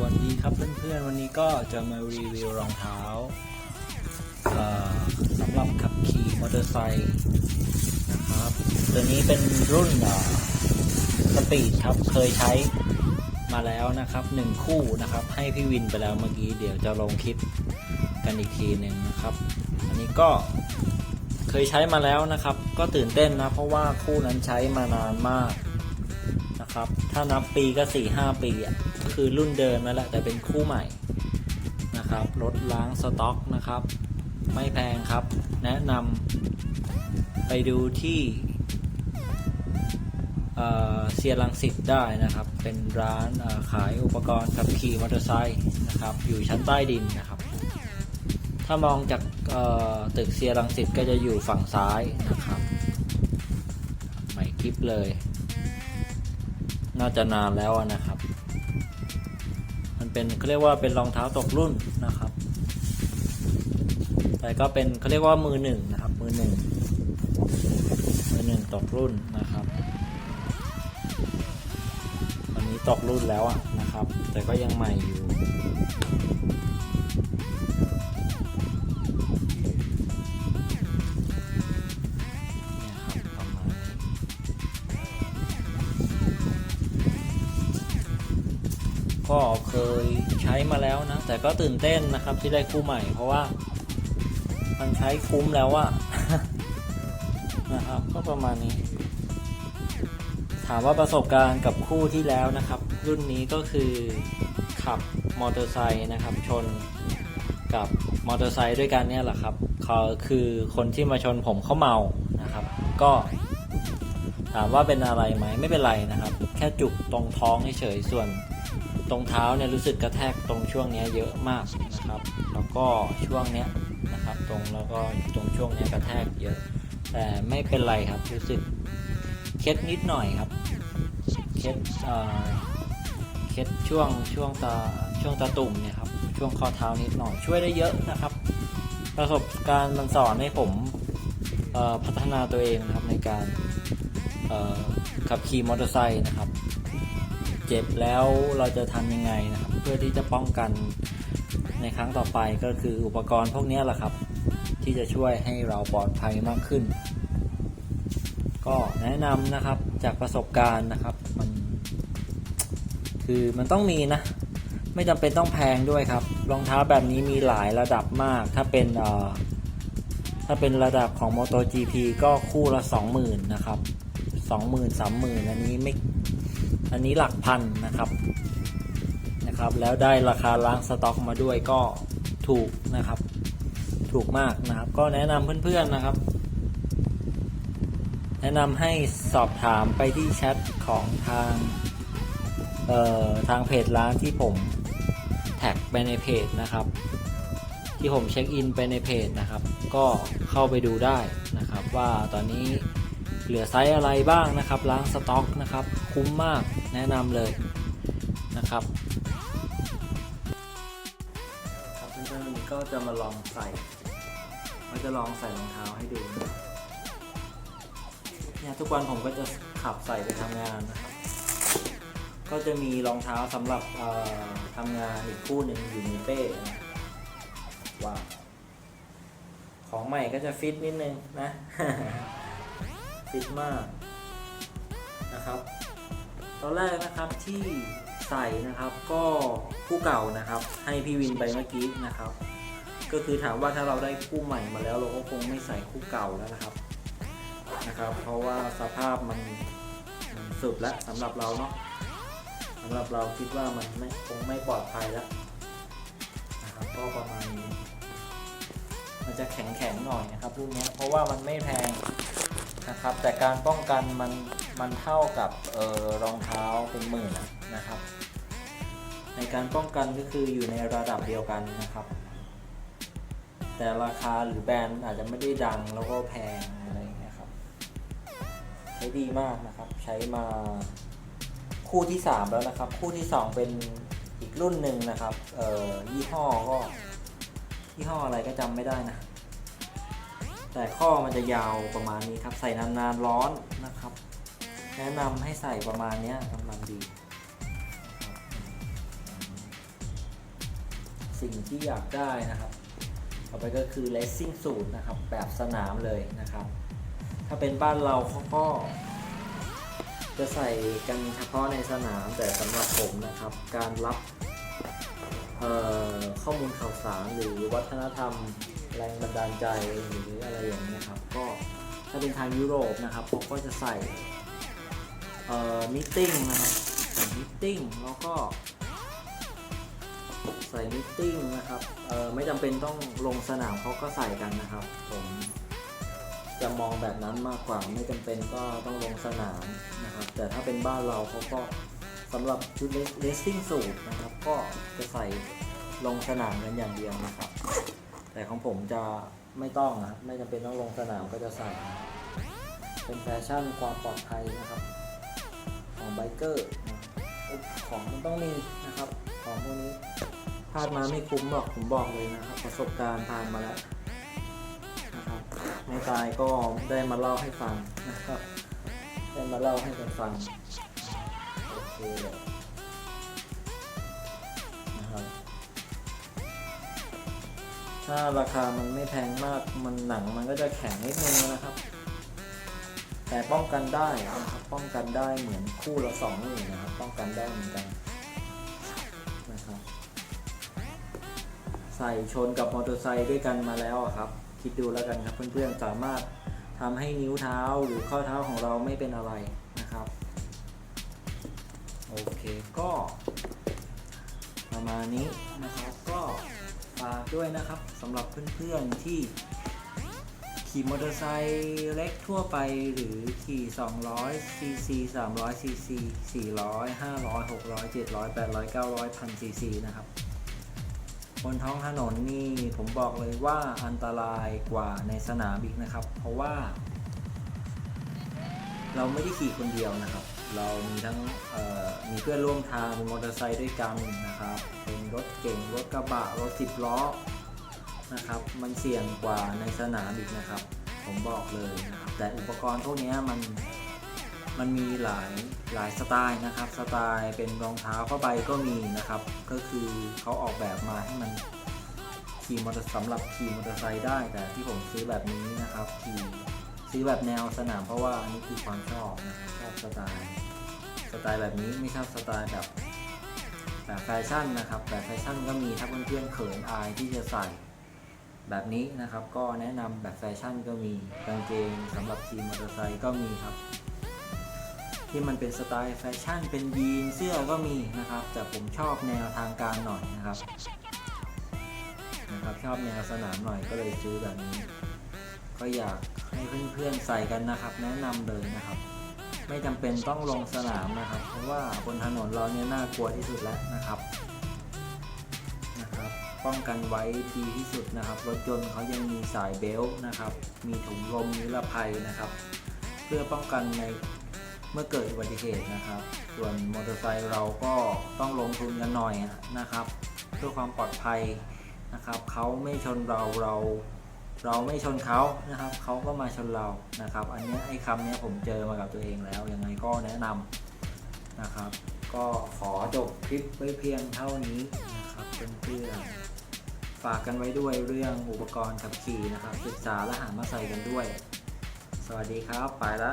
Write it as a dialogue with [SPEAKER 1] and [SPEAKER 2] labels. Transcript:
[SPEAKER 1] วัสดีครับเพื่อนๆ วันนี้ก็จะมารีวิวรองเท้าสำหรับขับขี่มอเตอร์ไซค์นะครับ ตัวนี้เป็นรุ่นสปีดครับ เคยใช้มาแล้วนะครับหนึ่งคู่นะครับ ให้พี่วินไปแล้วเมื่อกี้ เดี๋ยวจะลงคลิปกันอีกทีหนึ่งนะครับ อันนี้ก็เคยใช้มาแล้วนะครับ ก็ตื่นเต้นนะ เพราะว่าคู่นั้นใช้มานานมาก นะครับ ถ้านับปีก็4ี่ห้าปีอะคือรุ่นเดิมนั่นแหละแต่เป็นคู่ใหม่นะครับรถล้างสต็อกนะครับ ไม่แพงครับ แนะนำไปดูที่เซียรังสิตได้นะครับ เป็นร้านขายอุปกรณ์ขับขี่มอเตอร์ไซค์นะครับ อยู่ชั้นใต้ดินนะครับ ถ้ามองจากตึกเซียรังสิตก็จะอยู่ฝั่งซ้ายนะครับใหม่คลิปเลย น่าจะนานแล้วนะครับ มันเป็นเขาเรียกว่าเป็นรองเท้าตกรุ่นนะครับ แต่ก็เป็นเขาเรียกว่ามือหนึ่งนะครับ มือหนึ่งมือหนึ่งตกรุ่นนะครับตอนนี้ตกรุ่นแล้วอะนะครับ แต่ก็ยังใหม่อยู่ ก็เคยใช้มาแล้วนะ แต่ก็ตื่นเต้นนะครับที่ได้คู่ใหม่ เพราะว่า มันใช้คุ้มแล้วอะนะครับ ก็ประมาณนี้ ถามว่าประสบการณ์กับคู่ที่แล้วนะครับ รุ่นนี้ก็คือขับมอเตอร์ไซค์นะครับ ชนกับมอเตอร์ไซค์ด้วยกันเนี่ยแหละครับเขาคือคนที่มาชนผมเขาเมานะครับ ก็ถามว่าเป็นอะไรไหมไม่เป็นไรนะครับ แค่จุกตรงท้องเฉยส่วน ตรงเท้าเนี่ยรู้สึกกระแทกตรงช่วงเนี้ยเยอะมากนะครับ แล้วก็ช่วงเนี้ยนะครับตรงแล้วก็ตรงช่วงเนี้ยกระแทกเยอะ แต่ไม่เป็นไรครับรู้สึกเคล็ดนิดหน่อยครับเคล็ดเอ่อเคล็ดช่วงช่วงตาช่วงตาตุ่มเนี่ยครับช่วงข้อเท้านิดหน่อยช่วยได้เยอะนะครับ ประสบการณ์มันสอนให้ผมเอ่อพัฒนาตัวเองนะครับในการเอ่อขับขี่มอเตอร์ไซค์นะครับ เจ็บแล้วเราจะทำยังไงนะครับ เพื่อที่จะป้องกันในครั้งต่อไปก็คืออุปกรณ์พวกนี้แหละครับ ที่จะช่วยให้เราปลอดภัยมากขึ้น ก็แนะนำนะครับจากประสบการณ์นะครับมันคือมันต้องมีนะ ไม่จำเป็นต้องแพงด้วยครับ รองเท้าแบบนี้มีหลายระดับมาก ถ้าเป็นเอ่อถ้าเป็นระดับของ MotoGP ก็คู่ละ 20,000 นะครับ 20,000 30,000 อันนี้ไม่ อันนี้หลักพันนะครับนะครับ แล้วได้ราคาล้างสต็อกมาด้วยก็ถูกนะครับ ถูกมากนะครับ ก็แนะนำเพื่อนๆนะครับ แนะนำให้สอบถามไปที่แชทของทางเอ่อทางเพจร้านที่ผมแท็กไปในเพจนะครับ ที่ผมเช็คอินไปในเพจนะครับ ก็เข้าไปดูได้นะครับ ว่าตอนนี้ เหลือไซส์อะไรบ้างนะครับ ล้างสต็อกนะครับ คุ้มมากแนะนำเลยนะครับครับเพื่อนๆวันนี้ก็จะมาลองใส่ว่าจะลองใส่รองเท้าให้ดูเนี่ยทุกวันผมก็จะขับใส่ไปทำงานนะครับ ก็จะมีรองเท้าสำหรับทำงานอีกคู่หนึ่งอยู่ในเป้นะว้าวของใหม่ก็จะฟิตนิดนึงนะ ฟิตมากนะครับ ตอนแรกนะครับที่ใส่นะครับก็คู่เก่านะครับ ให้พี่วินไปเมื่อกี้นะครับ ก็คือถามว่าถ้าเราได้คู่ใหม่มาแล้วเราก็คงไม่ใส่คู่เก่าแล้วนะครับนะครับ เพราะว่าสภาพมันมันสุดแล้วสำหรับเราเนาะสำหรับเราคิดว่ามันไม่คงไม่ปลอดภัยแล้วนะครับก็ประมาณนี้ มันจะแข็งๆหน่อยนะครับรุ่นนี้เพราะว่ามันไม่แพงนะครับ แต่การป้องกันมันมันเท่ากับออรองเท้าเป็นหมื่นนะครับ ในการป้องกันก็คืออยู่ในระดับเดียวกันนะครับ แต่ราคาหรือแบรนด์อาจจะไม่ได้ดังแล้วก็แพงอะไรอย่างเงี้ยครับใช้ดีมากนะครับใช้มาคู่ที่ 3 แล้วนะครับ คู่ที่ 2 เป็นอีกรุ่นหนึ่งนะครับยี่ห้อก็ ยี่ห้ออะไรก็จำไม่ได้นะ แต่ข้อมันจะยาวประมาณนี้ครับ ใส่นานๆร้อนนะครับ แนะนำให้ใส่ประมาณเนี้ยกำลังดี สิ่งที่อยากได้นะครับ ต่อไปก็คือ racing suit นะครับ แบบสนามเลยนะครับ ถ้าเป็นบ้านเราเขาก็จะใส่กันเฉพาะในสนามแต่สำหรับผมนะครับ การรับ ข้อมูลข่าวสารหรือวัฒนธรรมแรงบันดาลใจหรืออะไรอย่างนี้ยครับ ก็ถ้าเป็นทางยุโรปนะครับเขาก็จะใส่เอ่อมิ팅นะครับใส่มิ팅แล้วก็ ใส่มิ팅นะครับเอ่อไม่จำเป็นต้องลงสนามเขาก็ใส่กันนะครับ ผมจะมองแบบนั้นมากกว่าไม่จำเป็นก็ต้องลงสนามนะครับ แต่ถ้าเป็นบ้านเราเขาก็สำหรับชุดเลสซิ่งสูทนะครับ ับ ก็จะใส่ลงสนามกันอย่างเดียวนะครับ แต่ของผมจะไม่ต้องนะไม่จำเป็นต้องลงสนามก็จะใส่ เป็นแฟชั่นความปลอดภัยนะครับ ของไบเกอร์ของมันต้องมีนะครับ ของพวกนี้พลาดมาไม่คุ้มหรอกผมบอกเลยนะครับ ประสบการณ์ผ่านมาแล้วนะครับไม่ตายก็ได้มาเล่าให้ฟังนะครับได้มาเล่าให้กันฟังโอเค ถ้าราคามันไม่แพงมากมันหนังมันก็จะแข็งนิดนึงนะครับ แต่ป้องกันได้นะครับป้องกันได้เหมือนคู่ละสองหมื่นนะครับ ป้องกันได้เหมือนกันนะครับ ใส่ชนกับมอเตอร์ไซค์ด้วยกันมาแล้วครับ คิดดูแล้วกันครับเพื่อนๆสามารถทำให้นิ้วเท้าหรือข้อเท้าของเราไม่เป็นอะไรนะครับโอเคก็ประมาณนี้นะครับก็ ฝากด้วยนะครับสำหรับเพื่อนๆที่ขี่มอเตอร์ไซค์เล็กทั่วไปหรือขี่ 200 cc 300 cc 400 500 600 700 800 900 1000 cc นะครับ บนท้องถนนนี่ผมบอกเลยว่าอันตรายกว่าในสนามอีกนะครับ เพราะว่า เราไม่ได้ขี่คนเดียวนะครับ เรามีทั้งมีเพื่อนร่วมทางเป็นมอเตอร์ไซค์ด้วยกันนะครับเป็นรถเก่งรถกระบะรถสิบล้อนะครับ มันเสี่ยงกว่าในสนามอีกนะครับ ผมบอกเลยนะครับแต่อุปกรณ์พวกนี้มันมันมีหลายหลายสไตล์นะครับสไตล์เป็นรองเท้าผ้าใบก็มีนะครับ ก็คือเขาออกแบบมาให้มันขี่มอเตอร์สำหรับขี่มอเตอร์ไซค์ได้แต่ที่ผมซื้อแบบนี้นะครับขี่ซื้อแบบแนวสนามเพราะว่าอันนี้คือความชอบนะครับชอบสไตล์ ไตล์แบบนี้ไม่ชอบสไตล์แบบแบบแฟชั่นนะครับแบบแฟชั่นก็มีถ้าเพื่อนๆเขินอายที่จะใส่ แบบนี้นะครับ ก็แนะนำแบบแฟชั่นก็มีกางเกงสำหรับขี่มอเตอร์ไซค์ก็มีครับ ที่มันเป็นสไตล์แฟชั่นเป็นยีนเสื้อก็มีนะครับ แต่ผมชอบแนวทางการหน่อยนะครับนะครับชอบแนวสนามหน่อยก็เลยซื้อแบบนี้ ก็อยากให้เพื่อนๆใส่กันนะครับ แนะนำเลยนะครับ ไม่จำเป็นต้องลงสนามนะครับ เพราะว่าบนถนนเราเนี่ยน่ากลัวที่สุดแล้วนะครับนะครับ ป้องกันไว้ดีที่สุดนะครับรถยนต์เขายังมีสายเบลต์นะครับ มีถุงลมนิรภัยนะครับ เพื่อป้องกันในเมื่อเกิดอุบัติเหตุนะครับ ส่วนมอเตอร์ไซค์เราก็ต้องลงทุนกันหน่อยนะครับ เพื่อความปลอดภัยนะครับเขาไม่ชนเราเรา เราไม่ชนเขานะครับเขาก็มาชนเรานะครับ อันนี้ไอ้คำนี้ผมเจอมากับตัวเองแล้วยังไงก็แนะนำนะครับ ก็ขอจบคลิปไว้เพียงเท่านี้นะครับเพื่อนๆฝากกันไว้ด้วยเรื่องอุปกรณ์ขับขี่นะครับศึกษาและหามาใส่กันด้วย สวัสดีครับ ไปละ